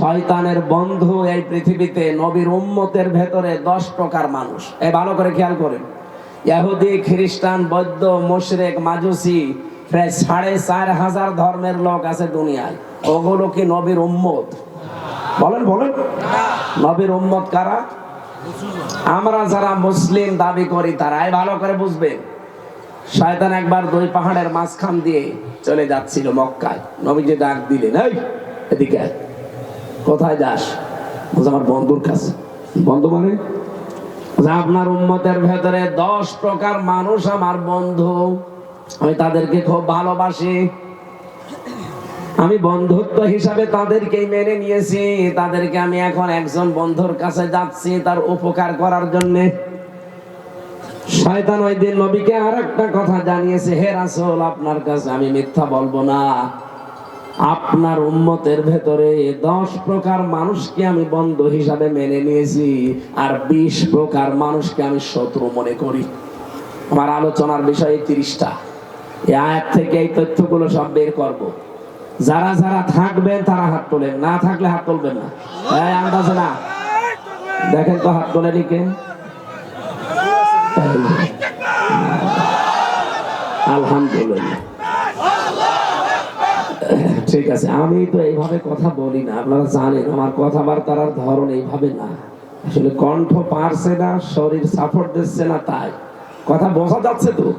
শয়তানের বন্ধু এই পৃথিবীতে নবীর উম্মতের ভেতরে দশ প্রকার মানুষ। এই ভালো করে খেয়াল করেন। ইহুদি, খ্রিস্টান, বৌদ্ধ, মুশরেক, মাজুসি, প্রায় সাড়ে চার হাজার ধর্মের লোক আছে দুনিয়ায়। ওগুলো কি নবীর উম্মত? বলেন বলেন। নবীর উম্মত কারা? আমরা যারা মুসলিম দাবি করি তারা তারাই ভালো করে বুঝবেন। শয়তান একবার দুই পাহাড়ের মাঝখান দিয়ে চলে যাচ্ছিল মক্কায়। নবীজি ডাক দিলেন, এই, এদিকে। কোথায় যাস? আমার বন্ধুর কাছে। বন্ধু মানে? আপনার উম্মতের ভেতরে দশ প্রকার মানুষ আমার বন্ধু। আমি তাদেরকে খুব ভালোবাসি। আমি বন্ধুত্ব হিসাবে তাদেরকেই মেনে নিয়েছি। তাদেরকে আমি এখন একজন বন্ধুর কাছে যাচ্ছি তার উপকার করার জন্যে। শয়তান ওই দিন নবীকে আর একটা কথা জানিয়েছে, হে রাসূল, আপনার কাছে আমি মিথ্যা বলব না। আপনার উম্মতের ভেতরে দশ প্রকার মানুষকে আমি বন্ধু হিসাবে মেনে নিয়েছি আর বিশ প্রকার মানুষকে আমি শত্রু মনে করি। আমার আলোচনার বিষয়ে তিরিশটা। আয়াত থেকে এই তথ্যগুলো সব বের করব। যারা যারা থাকবেন তারা হাত তোলেন, না থাকলে হাত তুলবেন না। না। দেখেন তো হাত তোলেনি কে এই যে। আলহামদুলিল্লাহ। ঠিক আছে আমি তো এইভাবে কথা বলি না আপনারা জানেন আমার কথাবার্তার ধরন এইভাবে না। আসলে কণ্ঠ পারছে না শরীর সাপোর্ট দিচ্ছে না তাই। কথা বোঝা যাচ্ছে তো?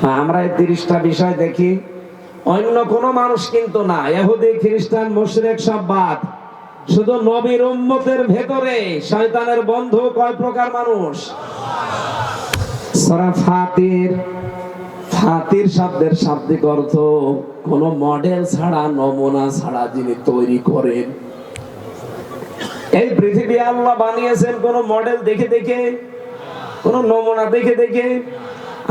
হ্যাঁ, আমরা এই তিরিশটা বিষয় দেখি। অন্য কোন মানুষ কিন্তু না এহুদি খ্রিস্টান মুশরিক সব বাদ। শুধু নবীর উম্মতের ভেতরে শয়তানের বন্ধু কয় প্রকার মানুষ? সূরা ফাতির। ফাতির শব্দের শাব্দিক অর্থ, কোন মডেল ছাড়া, নমুনা ছাড়া যিনি তৈরি করেন। এই পৃথিবী আল্লাহ বানিয়েছেন কোন মডেল দেখে দেখে, কোন নমুনা দেখে দেখে।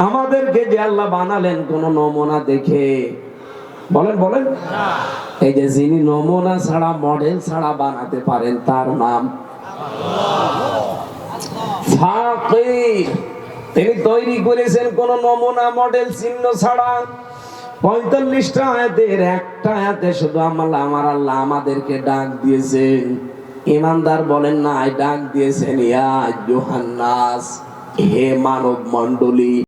আমাদেরকে যে আল্লাহ বানালেন কোন নমুনা দেখে। বলেন বলেন। এই যে যিনি নমুনা ছাড়া মডেল ছাড়া বানাতে পারেন, তার নাম ফাকির। তিনি তৈরি করেছেন কোন নমুনা মডেল চিহ্ন ছাড়া। পঁয়তাল্লিশটা আয়াতের একটা আয়াতে শুধু আমার আমার আল্লাহ আমাদেরকে ডাক দিয়েছেন ইমানদার বলেন না ডাক দিয়েছেন ইয়া জোহান্নাস হে মানব মণ্ডলী